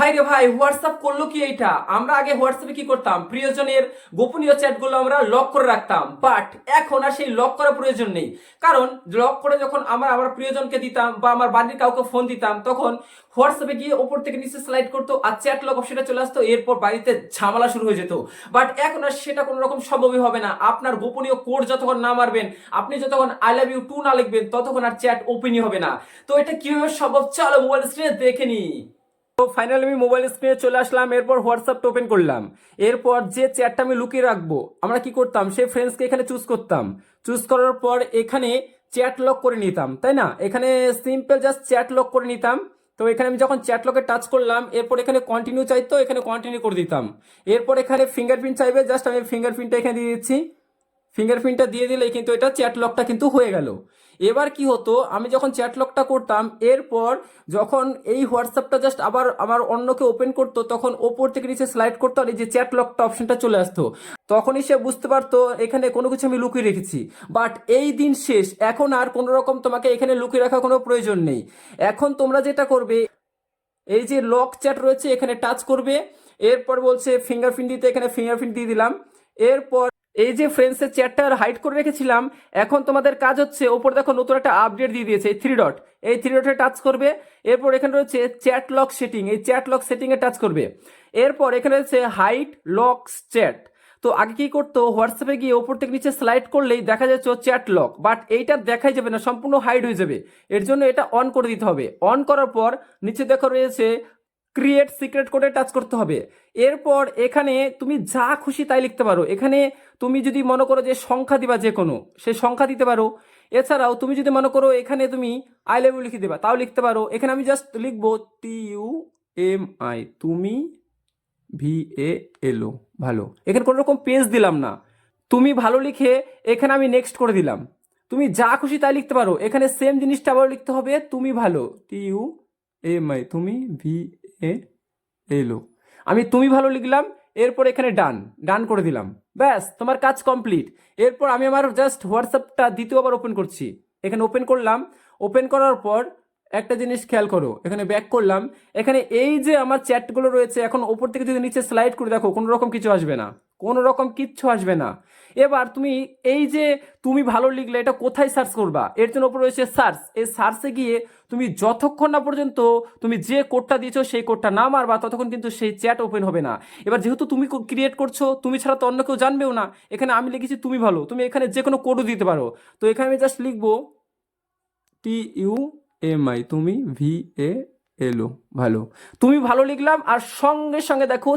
ভাই রে ভাই হোয়াটসঅ্যাপ করল কি এইটা? আমরা আগে হোয়াটসঅ্যাপে কি করতাম? প্রিয়জনের গোপনীয় চ্যাটগুলো আমরা লক করে রাখতাম। বাট এখন আর সেই লক করার প্রয়োজন নেই। কারণ লক করে যখন আমরা আমার প্রিয়জনকে দিতাম বা আমার বাড়ির কাউকে ফোন দিতাম, তখন হোয়াটসঅ্যাপে গিয়ে ওপর থেকে নিচে স্লাইড করতো আর চ্যাট লক অপশনটা চলে আসতো, এরপর বাড়িতে ঝামেলা শুরু হয়ে যেত। বাট এখন আর সেটা কোনো রকম সম্ভবই হবে না। আপনার গোপনীয় কোড যতক্ষণ না মারবেন, আপনি যতক্ষণ আই লাভ ইউ টু না লিখবেন, ততক্ষণ আর চ্যাট ওপেনই হবে না। তো এটা কীভাবে সম্ভব? চলো মোবাইল স্ক্রিনে দেখে নিই। তো ফাইনালি আমি মোবাইল স্ক্রিনে চলে আসলাম, এরপর হোয়াটসঅ্যাপটা ওপেন করলাম। এরপর যে চ্যাটটা আমি লুকিয়ে রাখব, আমরা কি করতাম? সেই ফ্রেন্ডসকে এখানে চুজ করতাম। চুজ করার পর এখানে চ্যাট লক করে নিতাম, তাই না? এখানে সিম্পল জাস্ট চ্যাট লক করে নিতাম। তো এখানে আমি যখন চ্যাট লকে টাচ করলাম, এরপর এখানে কন্টিনিউ চাইতো এখানে কন্টিনিউ করে দিতাম। এরপর এখানে ফিঙ্গারপ্রিন্ট চাইবে জাস্ট আমি ফিঙ্গারপ্রিন্টটা এখানে দিয়ে দিচ্ছি। ফিঙ্গারপ্রিন্টটা দিয়ে দিলেই কিন্তু এটা চ্যাট লকটা কিন্তু হয়ে গেল। এবার কি হতো, আমি যখন চ্যাট লকটা করতাম, এরপর যখন এই হোয়াটসঅ্যাপটা জাস্ট আবার আমার অন্যকে ওপেন করতো, তখন ওপর থেকে নিচে স্লাইড করতো আর এই যে চ্যাট লকটা অপশনটা চলে আসতো। তখনই সে বুঝতে পারতো, এখানে কোনো কিছু আমি লুকিয়ে রেখেছি। বাট এই দিন শেষ, এখন আর কোনো রকম তোমাকে এখানে লুকিয়ে রাখার কোনো প্রয়োজন নেই। এখন তোমরা যেটা করবে, এই যে লক চ্যাট রয়েছে, এখানে টাচ করবে, এরপর বলছে ফিঙ্গারপ্রিন্ট দিতে, এখানে ফিঙ্গারপ্রিন্ট দিয়ে দিলাম। এরপর এই যে ফ্রেন্ডসের চ্যাটটা হাইড করে রেখেছিলাম, এখন তোমাদের কাজ হচ্ছে ওপর দেখো নতুন একটা আপডেট দিয়ে দিয়েছে, এই থ্রি ডট এই থ্রি ডটে টাচ করবে, এরপর এখানে রয়েছে চ্যাট লক সেটিং এই চ্যাট লক সেটিংয়ে টাচ করবে। এরপর এখানে রয়েছে হাইট লক চ্যাট তো আগে কি করতো হোয়াটসঅ্যাপে গিয়ে ওপর থেকে নিচে স্লাইড করলেই দেখা যাচ্ছে চ্যাট লক বাট এইটা দেখাই যাবে না, সম্পূর্ণ হাইড হয়ে যাবে। এর জন্য এটা অন করে দিতে হবে। অন করার পর নিচে দেখো রয়েছে ক্রিয়েট সিক্রেট কোডে টাচ করতে হবে। এরপর এখানে তুমি যা খুশি তাই লিখতে পারো। এখানে তুমি যদি মনে করো যে সংখ্যা দিবা যে কোনো সেই সংখ্যা দিতে পারো। এছাড়াও তুমি যদি মনে করো এখানে তুমি আই লেভ লিখে দেবা, তাও লিখতে পারো। এখানে আমি জাস্ট লিখব টি ইউ এম আই তুমি ভি এ এলো ভালো। এখানে কোনো রকম পেজ দিলাম না। তুমি ভালো লিখে এখানে আমি নেক্সট করে দিলাম। তুমি যা খুশি তাই লিখতে পারো। এখানে সেম জিনিসটা আবার লিখতে হবে, তুমি ভালো। টি ইউ এম আই তুমি ভি এ এলো আমি তুমি ভালো লিখলাম, এরপর এখানে ডান ডান করে দিলাম। ব্যাস, তোমার কাজ কমপ্লিট এরপর আমি আমার জাস্ট হোয়াটসঅ্যাপটা দ্বিতীয়বার ওপেন করছি। এখানে ওপেন করলাম। ওপেন করার পর একটা জিনিস খেয়াল করো, এখানে ব্যাক করলাম। এখানে এই যে আমার চ্যাটগুলো রয়েছে, এখন ওপর থেকে যদি নিচে স্লাইড করে দেখো, কোনো রকম কিছু আসবে না। কোনো রকম কিচ্ছু আসবে না। এবার তুমি এই যে তুমি ভালো লিখলে, এটা কোথায় সার্চ করবা? এর জন্য উপর রয়েছে সার্চ এই সার্চে গিয়ে তুমি যতক্ষণ না পর্যন্ত তুমি যে কোডটা দিয়েছ, সেই কোডটা না মারবা, ততক্ষণ কিন্তু সেই চ্যাট ওপেন হবে না। এবার যেহেতু তুমি ক্রিয়েট করছ, তুমি ছাড়া তো অন্য কেউ জানবেও না। এখানে আমি লিখেছি তুমি ভালো। তুমি এখানে যে কোনো কোডও দিতে পারো। তো এখানে আমি জাস্ট লিখব টি ইউ এম আই তুমি ভি এ এলো ভালো। তুমি ভালো লিখলাম, আর সঙ্গে সঙ্গে দেখো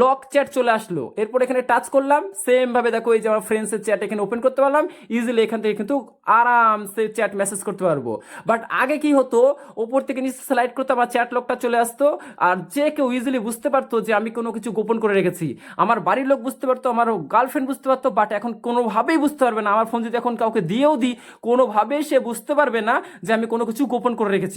লক চ্যাট চলে আসলো। এরপর এখানে টাচ করলাম সেম ভাবে দেখো এই যে আমার ফ্রেন্ডসের চ্যাট এখানে ওপেন করতে পারলাম ইজিলি এখান থেকে কিন্তু আরামসে চ্যাট মেসেজ করতে পারব। বাট আগে কি হতো, ওপর থেকে নিচে স্লাইড করতে আমার চ্যাট লকটা চলে আসতো, আর যে কেউ ইজিলি বুঝতে পারতো যে আমি কোনো কিছু গোপন করে রেখেছি। আমার বাড়ির লোক বুঝতে পারতো, আমার গার্লফ্রেন্ড বুঝতে পারতো বাট এখন কোনোভাবেই বুঝতে পারবে না। আমার ফোন যদি এখন কাউকে দিয়েও দিই, কোনোভাবেই সে বুঝতে পারবে না যে আমি কোনো কিছু গোপন করে রেখেছি।